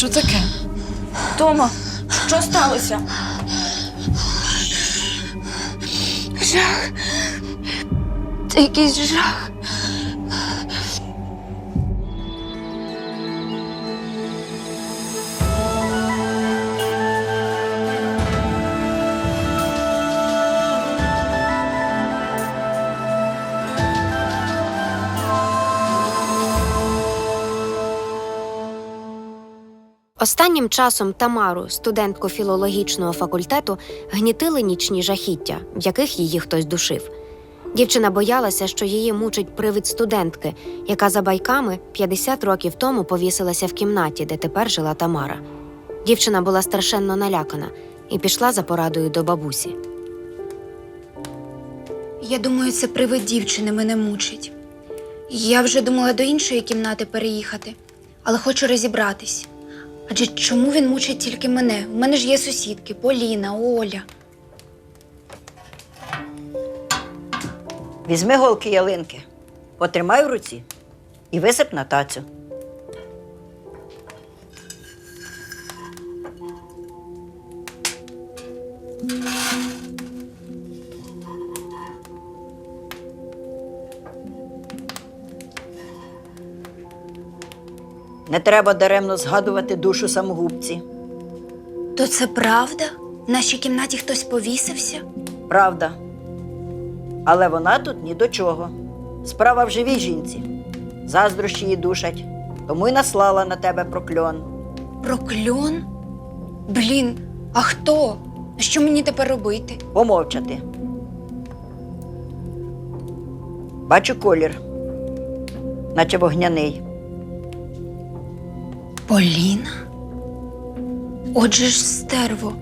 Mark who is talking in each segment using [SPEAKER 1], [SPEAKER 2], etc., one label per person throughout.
[SPEAKER 1] Що таке?
[SPEAKER 2] Тома, що сталося?
[SPEAKER 3] Жах. Це якийсь жах.
[SPEAKER 4] Останнім часом Тамару, студентку філологічного факультету, гнітили нічні жахіття, в яких її хтось душив. Дівчина боялася, що її мучить привид студентки, яка за байками 50 років тому повісилася в кімнаті, де тепер жила Тамара. Дівчина була страшенно налякана і пішла за порадою до бабусі.
[SPEAKER 3] Я думаю, це привид дівчини мене мучить. Я вже думала до іншої кімнати переїхати, але хочу розібратись. Адже чому він мучить тільки мене? У мене ж є сусідки Поліна, Оля.
[SPEAKER 5] Візьми голки ялинки, потримай в руці і висип на тацю. Не треба даремно згадувати душу самогубці.
[SPEAKER 3] То це правда? В нашій кімнаті хтось повісився?
[SPEAKER 5] Правда. Але вона тут ні до чого. Справа в живій жінці. Заздрощі її душать, тому й наслала на тебе прокльон.
[SPEAKER 3] Прокльон? Блін, а хто? Що мені тепер робити?
[SPEAKER 5] Помовчати. Бачу колір, наче вогняний.
[SPEAKER 3] Поліна? Отже ж стерво.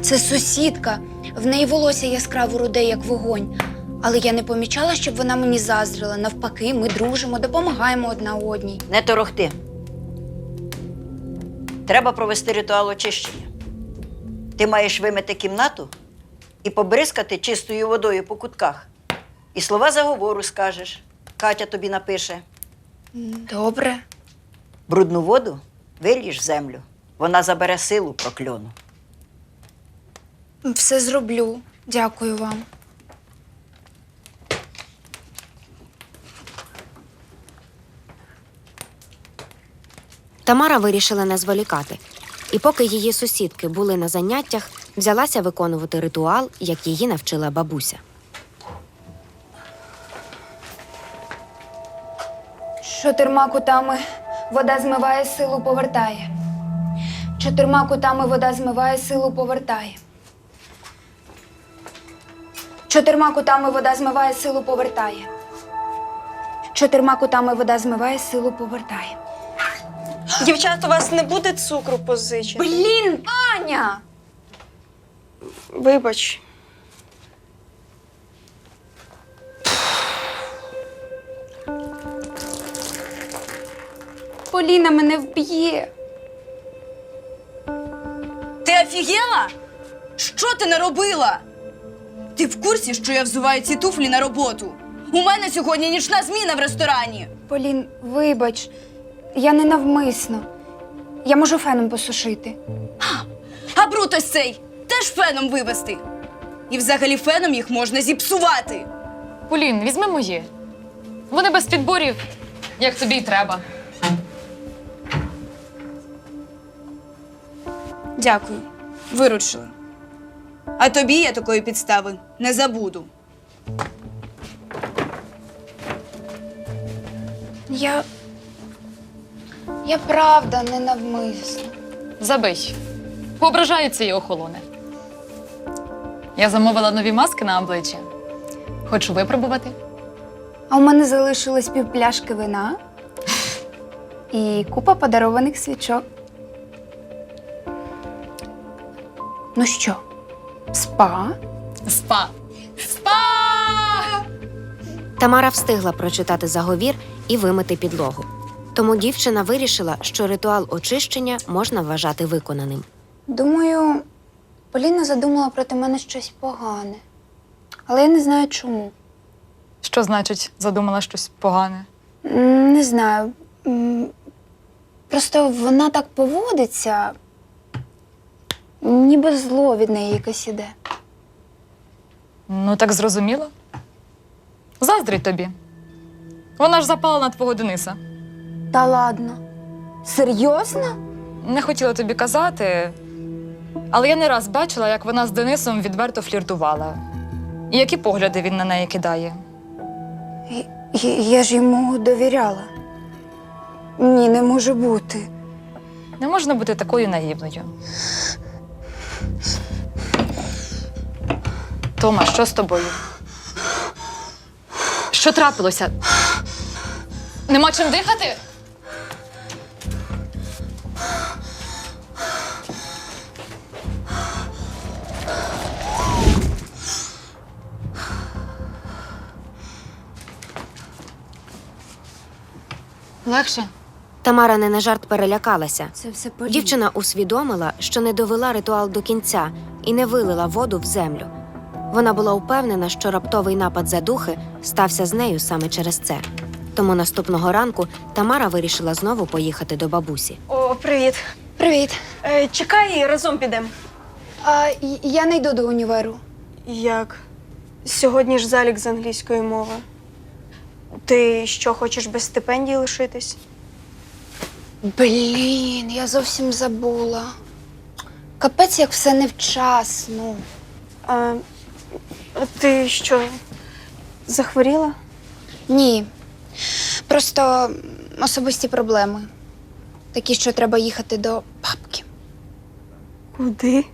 [SPEAKER 3] Це сусідка. В неї волосся яскраво руде, як вогонь. Але я не помічала, щоб вона мені заздрила. Навпаки, ми дружимо, допомагаємо одна одній.
[SPEAKER 5] Не торохти. Треба провести ритуал очищення. Ти маєш вимити кімнату і побризкати чистою водою по кутках. І слова заговору скажеш. Катя тобі напише.
[SPEAKER 3] Добре.
[SPEAKER 5] Брудну воду виліж землю. Вона забере силу прокльону.
[SPEAKER 3] Все зроблю. Дякую вам.
[SPEAKER 4] Тамара вирішила не зволікати, і поки її сусідки були на заняттях, взялася виконувати ритуал, як її навчила бабуся.
[SPEAKER 3] Чотирма кутами вода змиває силу повертає. Чотирма кутами вода змиває силу повертає. Чотирма кутами вода змиває силу повертає. Чотирма кутами вода змиває силу повертає.
[SPEAKER 2] Дівчат, у вас не буде цукру позичити?
[SPEAKER 3] Блін, Аня!
[SPEAKER 2] Вибач.
[SPEAKER 3] Поліна мене вб'є.
[SPEAKER 2] Ти офігела? Що ти наробила? Ти в курсі, що я взуваю ці туфлі на роботу? У мене сьогодні нічна зміна в ресторані.
[SPEAKER 3] Полін, вибач, я не навмисно. Я можу феном посушити.
[SPEAKER 2] А бруд ось цей теж феном вивести. І взагалі феном їх можна зіпсувати.
[SPEAKER 1] Полін, візьми мої. Вони без підборів, як тобі й треба.
[SPEAKER 2] Дякую, виручила. А тобі я такої підстави не забуду.
[SPEAKER 3] Я. Я правда не навмисно.
[SPEAKER 1] Забий. Поображається і охолоне. Я замовила нові маски на обличчя. Хочу випробувати.
[SPEAKER 3] А у мене залишилось півпляшки вина і купа подарованих свічок. Ну що, спа?
[SPEAKER 1] Спа. Спа!
[SPEAKER 4] Тамара встигла прочитати заговір і вимити підлогу. Тому дівчина вирішила, що ритуал очищення можна вважати виконаним.
[SPEAKER 3] Думаю, Поліна задумала проти мене щось погане. Але я не знаю чому.
[SPEAKER 1] Що значить задумала щось погане?
[SPEAKER 3] М, Не знаю. М, Просто вона так поводиться, ніби зло від неї якесь іде.
[SPEAKER 1] Ну, так зрозуміло. Заздрить тобі. Вона ж запала на твого Дениса.
[SPEAKER 3] Та ладно. Серйозно?
[SPEAKER 1] Не хотіла тобі казати, але я не раз бачила, як вона з Денисом відверто фліртувала. І які погляди він на неї кидає.
[SPEAKER 3] Я, я ж йому довіряла. Ні, не може бути.
[SPEAKER 1] Не можна бути такою наївною. Тома, що з тобою? Що трапилося? Нема чим дихати? Легше?
[SPEAKER 4] Тамара не на жарт перелякалася.
[SPEAKER 3] Це все Поліна.
[SPEAKER 4] Дівчина усвідомила, що не довела ритуал до кінця і не вилила воду в землю. Вона була упевнена, що раптовий напад задухи стався з нею саме через це. Тому наступного ранку Тамара вирішила знову поїхати до бабусі.
[SPEAKER 6] О, привіт.
[SPEAKER 3] Привіт.
[SPEAKER 6] Е, чекай, разом підемо.
[SPEAKER 3] А, й- я не йду до універу.
[SPEAKER 6] Як? Сьогодні ж залік з англійської мови. Ти що, хочеш без стипендії лишитись?
[SPEAKER 3] Блін, я зовсім забула. Капець, як все невчасно.
[SPEAKER 6] А, а ти що, захворіла?
[SPEAKER 3] Ні. Просто особисті проблеми. Такі, що треба їхати до бабки.
[SPEAKER 6] Куди?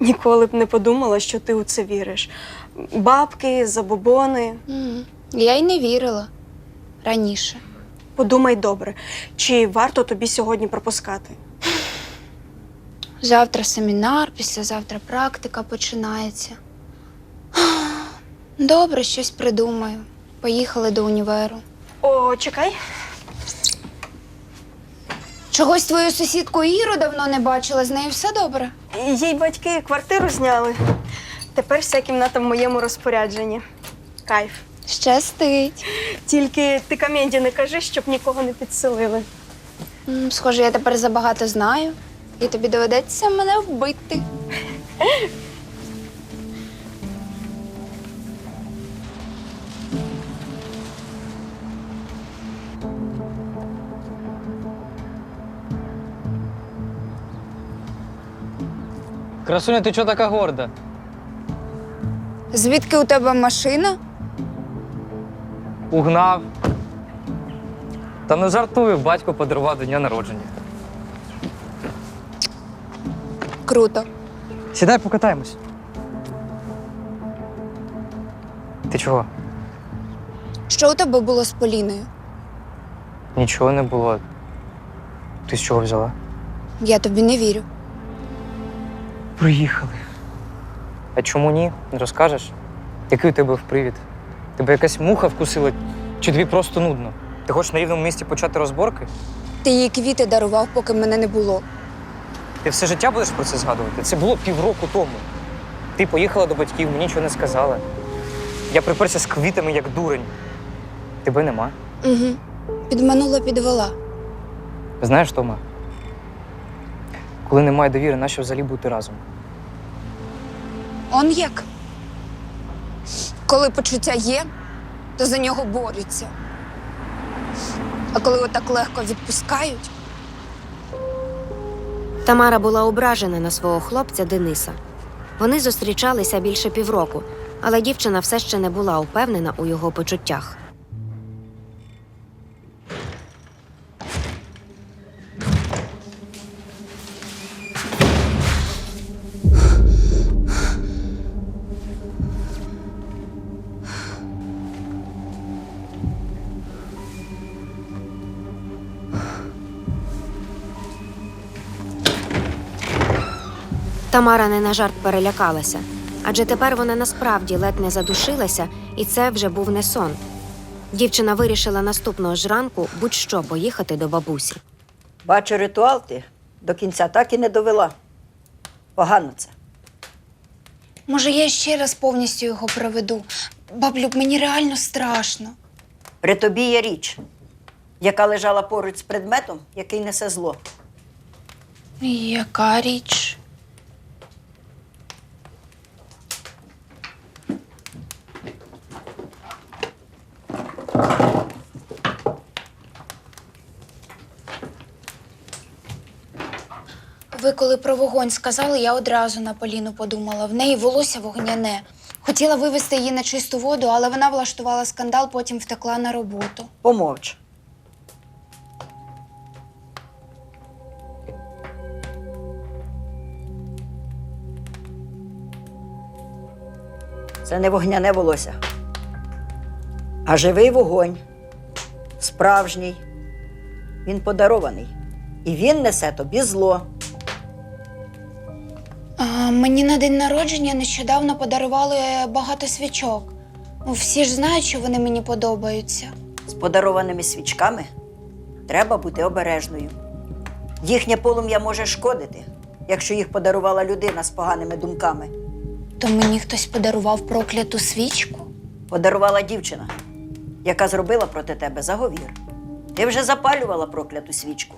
[SPEAKER 6] Ніколи б не подумала, що ти у це віриш. Бабки, забобони.
[SPEAKER 3] М, Я й не вірила раніше.
[SPEAKER 6] Подумай добре, чи варто тобі сьогодні пропускати?
[SPEAKER 3] Завтра семінар, післязавтра практика починається. Добре, щось придумаю. Поїхали до універу.
[SPEAKER 6] О, чекай.
[SPEAKER 3] Чогось твою сусідку Іру давно не бачила, з нею все добре.
[SPEAKER 6] Їй батьки квартиру зняли. Тепер вся кімната в моєму розпорядженні. Кайф.
[SPEAKER 3] Щастить.
[SPEAKER 6] Тільки ти Кам'янді не кажи, щоб нікого не підселили.
[SPEAKER 3] М, Схоже, я тепер забагато знаю, і тобі доведеться мене вбити.
[SPEAKER 7] Красуня, ти чого така горда?
[SPEAKER 3] Звідки у тебе машина?
[SPEAKER 7] Угнав. Та не жартую, батько подарував до дня народження.
[SPEAKER 3] Круто.
[SPEAKER 7] Сідай, покатаємось. Ти чого?
[SPEAKER 3] Що у тебе було з Поліною?
[SPEAKER 7] Нічого не було. Ти з чого взяла?
[SPEAKER 3] Я тобі не вірю.
[SPEAKER 7] Приїхали. А чому ні? Не розкажеш? Який у тебе привід? Тебе якась муха вкусила, чи тобі просто нудно? Ти хочеш на рівному місці почати розборки?
[SPEAKER 3] Ти їй квіти дарував, поки мене не було.
[SPEAKER 7] Ти все життя будеш про це згадувати? Це було півроку тому. Ти поїхала до батьків, мені нічого не сказала. Я приперся з квітами, як дурень. Тебе нема.
[SPEAKER 3] Угу. Підманула, підвела.
[SPEAKER 7] Знаєш, Тома, коли немає довіри, нащо взагалі бути разом?
[SPEAKER 3] Он як? Коли почуття є, то за нього борються. А коли отак легко відпускають,
[SPEAKER 4] Тамара була ображена на свого хлопця Дениса. Вони зустрічалися більше півроку, але дівчина все ще не була упевнена у його почуттях. Тамара не на жарт перелякалася, адже тепер вона насправді ледь не задушилася, і це вже був не сон. Дівчина вирішила наступного ж ранку будь-що поїхати до бабусі.
[SPEAKER 5] Бачу, ритуал ти до кінця так і не довела. Погано це.
[SPEAKER 3] може, я ще раз повністю його проведу. Баблюк, мені реально страшно.
[SPEAKER 5] При тобі є річ. яка лежала поруч з предметом, який несе зло.
[SPEAKER 3] Яка річ? Ви коли про вогонь сказали, я одразу на Поліну подумала. В неї волосся вогняне. Хотіла вивезти її на чисту воду, але вона влаштувала скандал, потім втекла на роботу.
[SPEAKER 5] Помовч. Це не вогняне волосся, а живий вогонь. Справжній. Він подарований. І він несе тобі зло.
[SPEAKER 3] Мені на день народження нещодавно подарували багато свічок. Ну, всі ж знають, що вони мені подобаються.
[SPEAKER 5] З подарованими свічками треба бути обережною. Їхнє полум'я може шкодити, якщо їх подарувала людина з поганими думками.
[SPEAKER 3] То мені хтось подарував прокляту свічку.
[SPEAKER 5] Подарувала дівчина, яка зробила проти тебе заговір. Ти вже запалювала прокляту свічку.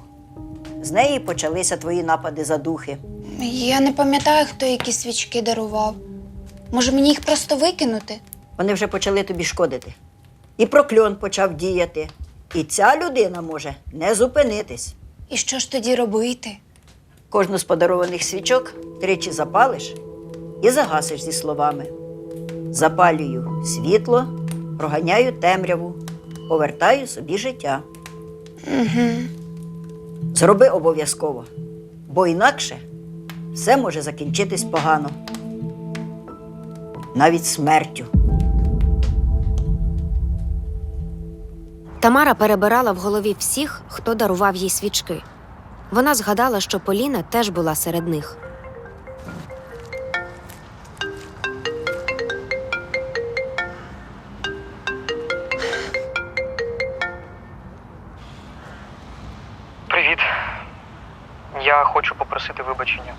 [SPEAKER 5] З неї почалися твої напади за духи.
[SPEAKER 3] Я не пам'ятаю, хто які свічки дарував. Може, мені їх просто викинути?
[SPEAKER 5] Вони вже почали тобі шкодити. І прокльон почав діяти. І ця людина може не зупинитись.
[SPEAKER 3] І що ж тоді робити?
[SPEAKER 5] Кожну з подарованих свічок тричі запалиш і загасиш зі словами: Запалюю світло, проганяю темряву, повертаю собі життя.
[SPEAKER 3] Угу.
[SPEAKER 5] Зроби обов'язково, бо інакше все може закінчитись погано. Навіть смертю.
[SPEAKER 4] Тамара перебирала в голові всіх, хто дарував їй свічки. Вона згадала, що Поліна теж була серед них.
[SPEAKER 7] Привіт. Я хочу попросити вибачення.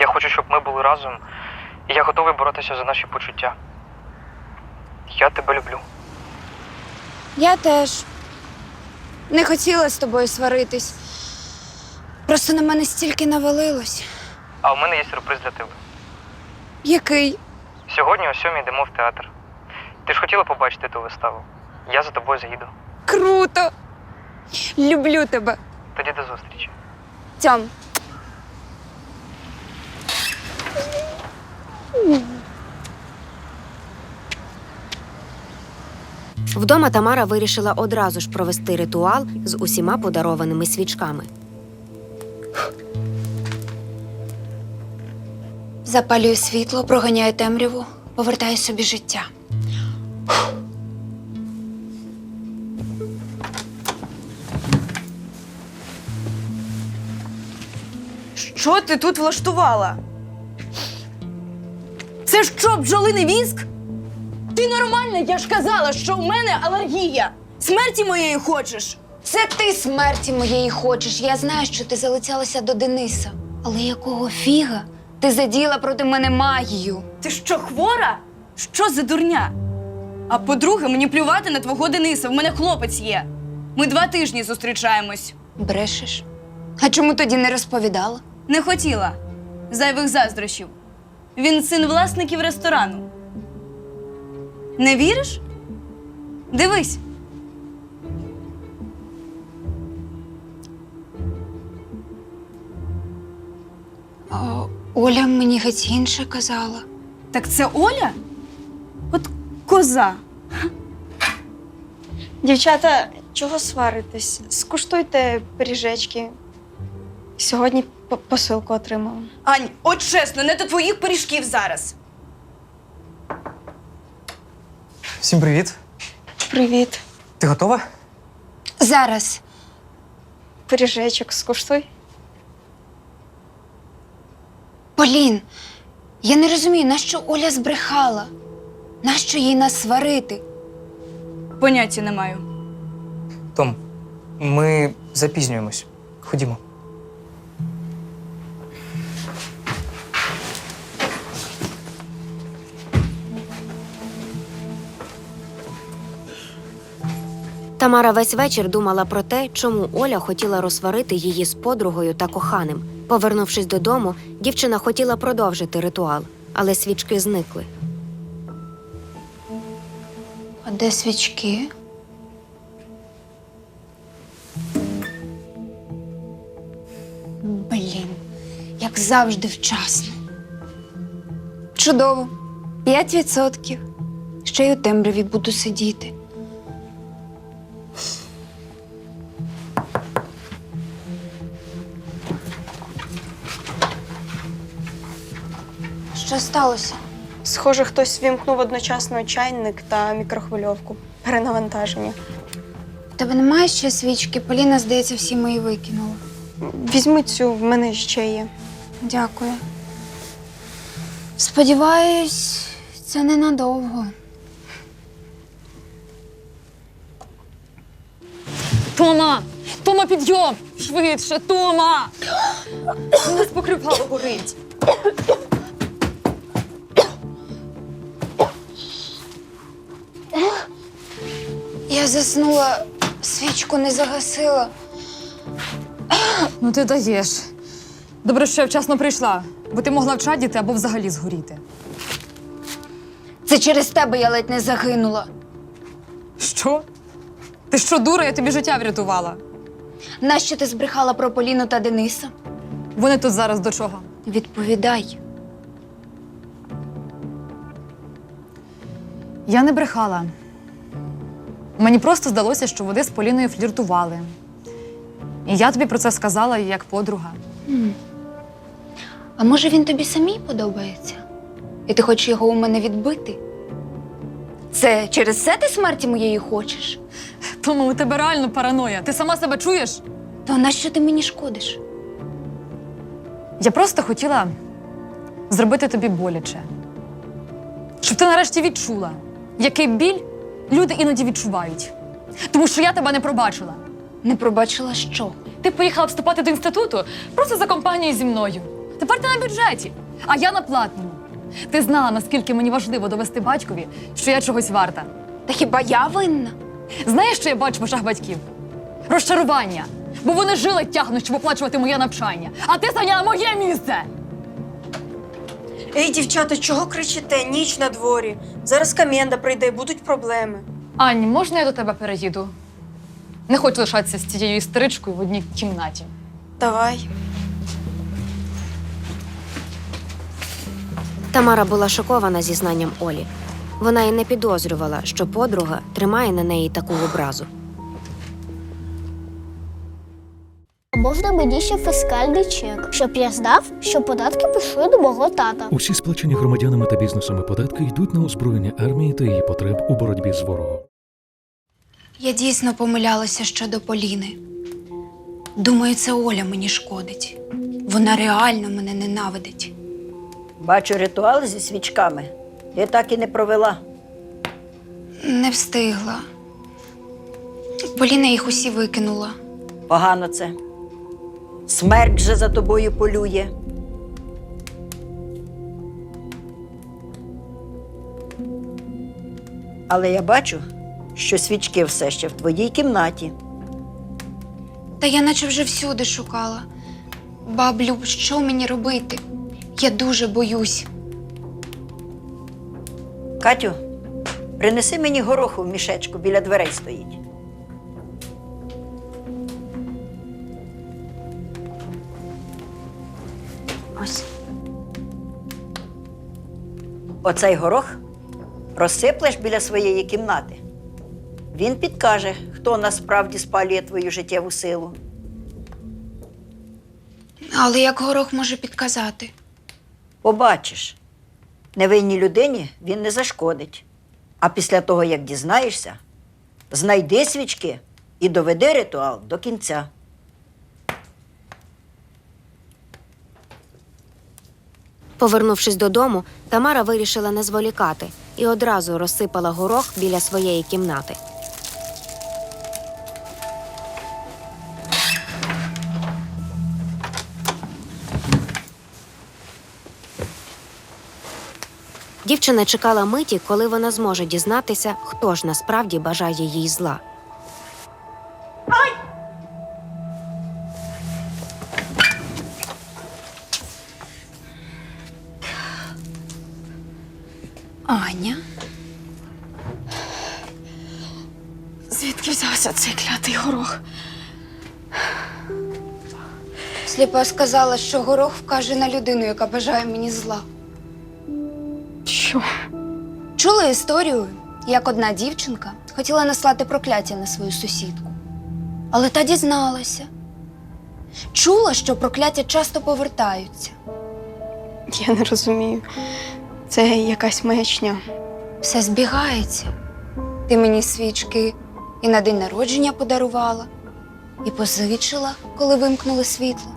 [SPEAKER 7] Я хочу, щоб ми були разом, і я готовий боротися за наші почуття. Я тебе люблю.
[SPEAKER 3] Я теж не хотіла з тобою сваритись. Просто на мене стільки навалилось.
[SPEAKER 7] А у мене є сюрприз для тебе.
[SPEAKER 3] Який?
[SPEAKER 7] Сьогодні о сьомій йдемо в театр. Ти ж хотіла побачити ту виставу. Я за тобою заїду.
[SPEAKER 3] Круто! Люблю тебе.
[SPEAKER 7] Тоді до зустрічі.
[SPEAKER 3] Тьом.
[SPEAKER 4] Вдома Тамара вирішила одразу ж провести ритуал з усіма подарованими свічками.
[SPEAKER 3] Запалюю світло, проганяю темряву, повертаю собі життя.
[SPEAKER 2] Що ти тут влаштувала? Це що, бджолиний віск? Ти нормальна, я ж казала, що у мене алергія. Смерті моєї хочеш?
[SPEAKER 3] Це ти смерті моєї хочеш. Я знаю, що ти залицялася до Дениса. Але якого фіга? Ти заділа проти мене магію.
[SPEAKER 2] Ти що, хвора? Що за дурня? А по-друге, мені плювати на твого Дениса. В мене хлопець є. Ми два тижні зустрічаємось.
[SPEAKER 3] Брешеш? А чому тоді не розповідала?
[SPEAKER 2] Не хотіла. Зайвих заздрощів. Він син власників ресторану. Не віриш? Дивись.
[SPEAKER 3] О, Оля мені геть інше казала.
[SPEAKER 2] Так це Оля? От коза.
[SPEAKER 6] Дівчата, чого сваритесь? Скуштуйте пиріжечки. Сьогодні по- посилку отримала.
[SPEAKER 2] Ань, от чесно, не до твоїх пиріжків зараз.
[SPEAKER 7] Всім привіт.
[SPEAKER 6] Привіт.
[SPEAKER 7] Ти готова?
[SPEAKER 3] Зараз.
[SPEAKER 6] Пиріжечок скуштуй.
[SPEAKER 3] Полін, я не розумію, нащо Оля збрехала? Нащо їй нас сварити?
[SPEAKER 2] Поняття не маю.
[SPEAKER 7] Том, ми запізнюємось. Ходімо.
[SPEAKER 4] Тамара весь вечір думала про те, чому Оля хотіла розсварити її з подругою та коханим. Повернувшись додому, дівчина хотіла продовжити ритуал, але свічки зникли.
[SPEAKER 3] А де свічки? Блін, як завжди вчасно. Чудово. П'ять відсотків. Ще й у темряві буду сидіти. Що сталося?
[SPEAKER 6] Схоже, хтось вімкнув одночасно чайник та мікрохвильовку. Перенавантаження.
[SPEAKER 3] У тебе немає ще свічки? Поліна, здається, всі мої викинула.
[SPEAKER 6] Візьми цю, в мене ще є.
[SPEAKER 3] Дякую. Сподіваюсь, це ненадовго.
[SPEAKER 1] Тома! Тома, підйом! Швидше, Тома! У нас покривало горить.
[SPEAKER 3] Я заснула, свічку не загасила.
[SPEAKER 1] Ну ти даєш. Добре, що я вчасно прийшла, бо ти могла вчадіти або взагалі згоріти.
[SPEAKER 3] Це через тебе я ледь не загинула.
[SPEAKER 1] Що? Ти що, дура, я тобі життя врятувала.
[SPEAKER 3] Нащо ти збрехала про Поліну та Дениса?
[SPEAKER 1] Вони тут зараз до чого?
[SPEAKER 3] Відповідай.
[SPEAKER 1] Я не брехала. Мені просто здалося, що вони з Поліною фліртували. І я тобі про це сказала як подруга.
[SPEAKER 3] А може він тобі самій подобається? І ти хочеш його у мене відбити? Це через це ти смерті моєї хочеш?
[SPEAKER 1] Тому у тебе реально параноя. Ти сама себе чуєш?
[SPEAKER 3] То нащо ти мені шкодиш?
[SPEAKER 1] Я просто хотіла зробити тобі боляче. Щоб ти нарешті відчула, який біль люди іноді відчувають. Тому що я тебе не пробачила.
[SPEAKER 3] Не пробачила що?
[SPEAKER 1] Ти поїхала вступати до інституту просто за компанією зі мною. Тепер ти на бюджеті, а я на платному. Ти знала, наскільки мені важливо довести батькові, що я чогось варта.
[SPEAKER 3] Та хіба я винна?
[SPEAKER 1] Знаєш, що я бачу в очах батьків? Розчарування. Бо вони жили тягнуть, щоб оплачувати моє навчання. А ти зайняла моє місце.
[SPEAKER 6] Ей, дівчата, чого кричите? Ніч на дворі. Зараз кам'єнда прийде, будуть проблеми.
[SPEAKER 1] Ані, можна я до тебе переїду? Не хочу лишатися з цією істеричкою в одній кімнаті.
[SPEAKER 6] Давай.
[SPEAKER 4] Тамара була шокована зізнанням Олі. Вона й не підозрювала, що подруга тримає на неї таку образу.
[SPEAKER 8] Можна мені ще фіскальний чек, щоб я знав, що податки пішли до мого тата.
[SPEAKER 9] Усі сплачені громадянами та бізнесами податки йдуть на озброєння армії та її потреб у боротьбі з ворогом.
[SPEAKER 3] Я дійсно помилялася щодо Поліни. Думаю, це Оля мені шкодить. Вона реально мене ненавидить.
[SPEAKER 5] Бачу ритуал зі свічками. Ти так і не провела.
[SPEAKER 3] Не встигла. Поліна їх усі викинула.
[SPEAKER 5] Погано це. Смерть же за тобою полює. Але я бачу, що свічки все ще в твоїй кімнаті.
[SPEAKER 3] Та я наче вже всюди шукала. Баблю, що мені робити? Я дуже боюсь.
[SPEAKER 5] Катю, принеси мені гороху в мішечку біля дверей стоїть.
[SPEAKER 3] Ось.
[SPEAKER 5] Оцей горох розсиплеш біля своєї кімнати. Він підкаже, хто насправді спалює твою життєву силу.
[SPEAKER 3] Але як горох може підказати?
[SPEAKER 5] Побачиш, невинній людині він не зашкодить. А після того, як дізнаєшся, знайди свічки і доведи ритуал до кінця.
[SPEAKER 4] Повернувшись додому, Тамара вирішила не зволікати і одразу розсипала горох біля своєї кімнати. Дівчина чекала миті, коли вона зможе дізнатися, хто ж насправді бажає їй зла.
[SPEAKER 3] Аня.
[SPEAKER 6] Звідки взявся цей клятий горох?
[SPEAKER 3] Сліпа сказала, що горох вкаже на людину, яка бажає мені зла.
[SPEAKER 6] Що?
[SPEAKER 3] Чула історію, як одна дівчинка хотіла наслати прокляття на свою сусідку. Але та дізналася. Чула, що прокляття часто повертаються.
[SPEAKER 6] Я не розумію. Це якась маячня.
[SPEAKER 3] Все збігається. Ти мені свічки і на день народження подарувала, і позичила, коли вимкнули світло.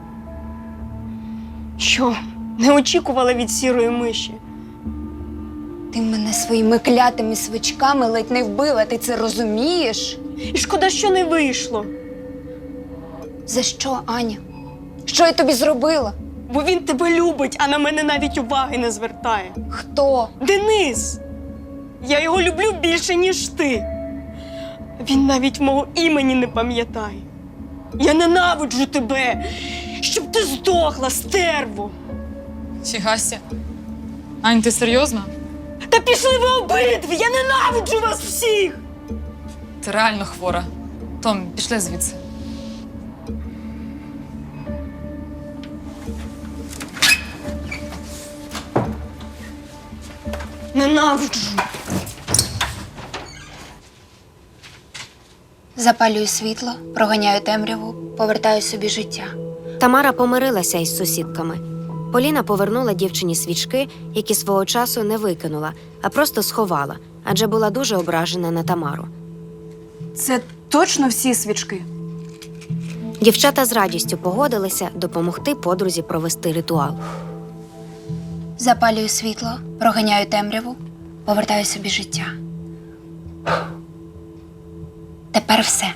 [SPEAKER 6] Що? Не очікувала від сірої миші.
[SPEAKER 3] Ти мене своїми клятими свічками ледь не вбила, ти це розумієш?
[SPEAKER 6] І шкода, що не вийшло.
[SPEAKER 3] За що, Аня? Що я тобі зробила?
[SPEAKER 6] Бо він тебе любить, а на мене навіть уваги не звертає.
[SPEAKER 3] Хто?
[SPEAKER 6] Денис! Я його люблю більше, ніж ти. Він навіть мого імені не пам'ятає. Я ненавиджу тебе, щоб ти здохла, стерво.
[SPEAKER 1] Фігася. Ань, ти серйозно?
[SPEAKER 6] Та пішли ви обидві! Я ненавиджу вас всіх!
[SPEAKER 1] Ти реально хвора. Том, пішли звідси.
[SPEAKER 6] Ненавиджу.
[SPEAKER 3] Запалюю світло, проганяю темряву, повертаю собі життя.
[SPEAKER 4] Тамара помирилася із сусідками. Поліна повернула дівчині свічки, які свого часу не викинула, а просто сховала, адже була дуже ображена на Тамару.
[SPEAKER 2] Це точно всі свічки.
[SPEAKER 4] Дівчата з радістю погодилися допомогти подрузі провести ритуал.
[SPEAKER 3] Запалюю світло, проганяю темряву, повертаю собі життя. Тепер все.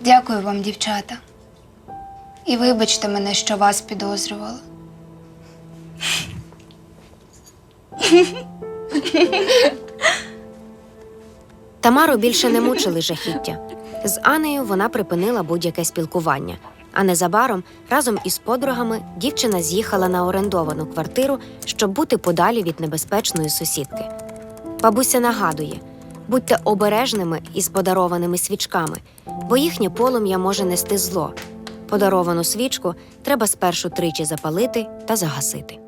[SPEAKER 3] Дякую вам, дівчата. І вибачте мене, що вас підозрювала.
[SPEAKER 4] Тамару більше не мучили жахіття. З Анею вона припинила будь-яке спілкування. А незабаром разом із подругами дівчина з'їхала на орендовану квартиру, щоб бути подалі від небезпечної сусідки. Бабуся нагадує: будьте обережними із подарованими свічками, бо їхнє полум'я може нести зло. Подаровану свічку треба спершу тричі запалити та загасити.